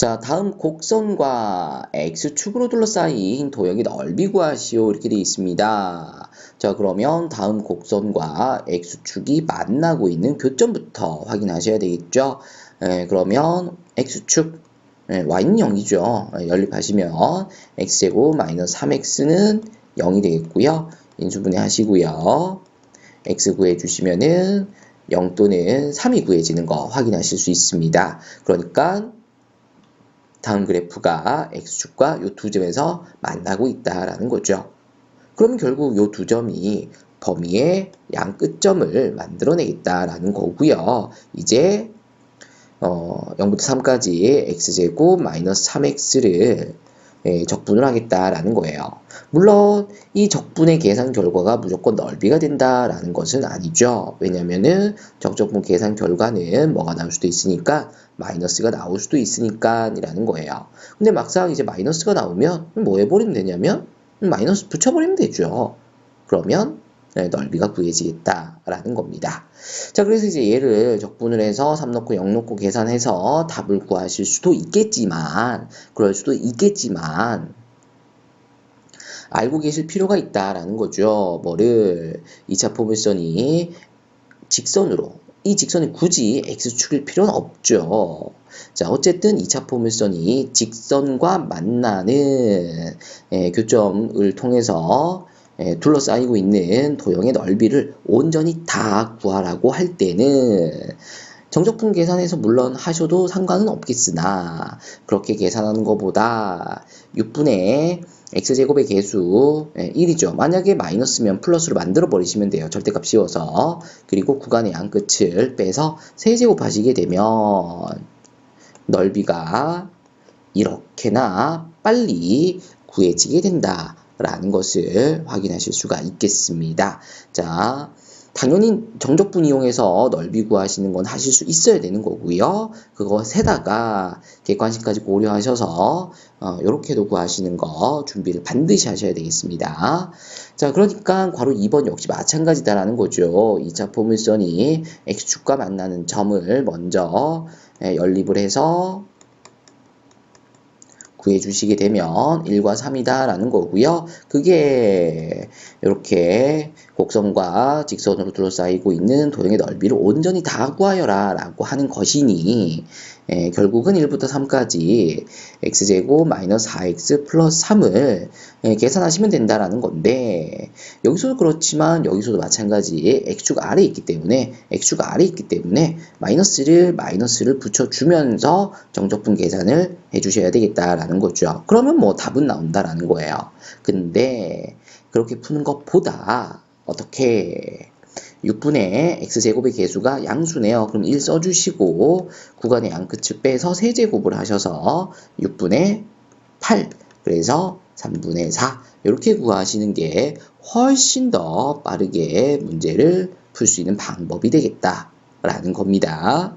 자, 다음 곡선과 x축으로 둘러싸인 도형의 넓이 구하시오 이렇게 되어 있습니다. 자, 그러면 다음 곡선과 x축이 만나고 있는 교점부터 확인하셔야 되겠죠. 에, 그러면 x축 에, y는 0이죠. 에, 연립하시면 x제곱 마이너스 3x는 0이 되겠고요. 인수분해 하시고요. x 구해 주시면은 0 또는 3이 구해지는 거 확인하실 수 있습니다. 그러니까 다음 그래프가 x축과 이 두 점에서 만나고 있다라는 거죠. 그럼 결국 이 두 점이 범위의 양 끝점을 만들어내겠다라는 거고요. 이제 어, 0부터 3까지 x제곱 마이너스 3x를 예, 적분을 하겠다라는 거예요. 물론 이 적분의 계산 결과가 무조건 넓이가 된다라는 것은 아니죠. 왜냐면은 정적분 계산 결과는 뭐가 나올 수도 있으니까 마이너스가 나올 수도 있으니까 이라는 거예요. 근데 막상 이제 마이너스가 나오면 뭐 해버리면 되냐면 마이너스 붙여버리면 되죠. 그러면 네, 넓이가 구해지겠다라는 겁니다. 자, 그래서 이제 얘를 적분을 해서 3 넣고 0 넣고 계산해서 답을 구하실 수도 있겠지만, 그럴 수도 있겠지만, 알고 계실 필요가 있다라는 거죠. 뭐를 2차 포물선이 직선으로 이 직선이 굳이 x축일 필요는 없죠. 자, 어쨌든 2차 포물선이 직선과 만나는 예, 교점을 통해서 예, 둘러싸이고 있는 도형의 넓이를 온전히 다 구하라고 할 때는 정적분 계산해서 물론 하셔도 상관은 없겠으나 그렇게 계산하는 것보다 6분의 x제곱의 개수 1이죠. 예, 만약에 마이너스면 플러스로 만들어 버리시면 돼요. 절대값 씌워서 그리고 구간의 양끝을 빼서 세제곱 하시게 되면 넓이가 이렇게나 빨리 구해지게 된다. 라는 것을 확인하실 수가 있겠습니다. 자, 당연히 정적분 이용해서 넓이 구하시는 건 하실 수 있어야 되는 거고요. 그것에다가 객관식까지 고려하셔서 어, 이렇게도 구하시는 거 준비를 반드시 하셔야 되겠습니다. 자, 그러니까 괄호 2번 역시 마찬가지다라는 거죠. 2차 포물선이 x축과 만나는 점을 먼저 예, 연립을 해서 구해주시게 되면 1과 3이다 라는 거고요. 그게 이렇게 곡선과 직선으로 둘러싸이고 있는 도형의 넓이를 온전히 다 구하여라 라고 하는 것이니 예, 결국은 1부터 3까지 x제곱 마이너스 4x 플러스 3을 예, 계산하시면 된다라는 건데 여기서도 그렇지만 여기서도 마찬가지 x축 아래에 있기 때문에 x축 아래에 있기 때문에 마이너스를 마이너스를 붙여주면서 정적분 계산을 해주셔야 되겠다라는 거죠. 그러면 뭐 답은 나온다라는 거예요. 근데 그렇게 푸는 것보다 어떻게 6분의 x제곱의 개수가 양수네요. 그럼 1 써주시고 구간의 양끝을 빼서 세제곱을 하셔서 6분의 8 그래서 3분의 4 이렇게 구하시는 게 훨씬 더 빠르게 문제를 풀 수 있는 방법이 되겠다라는 겁니다.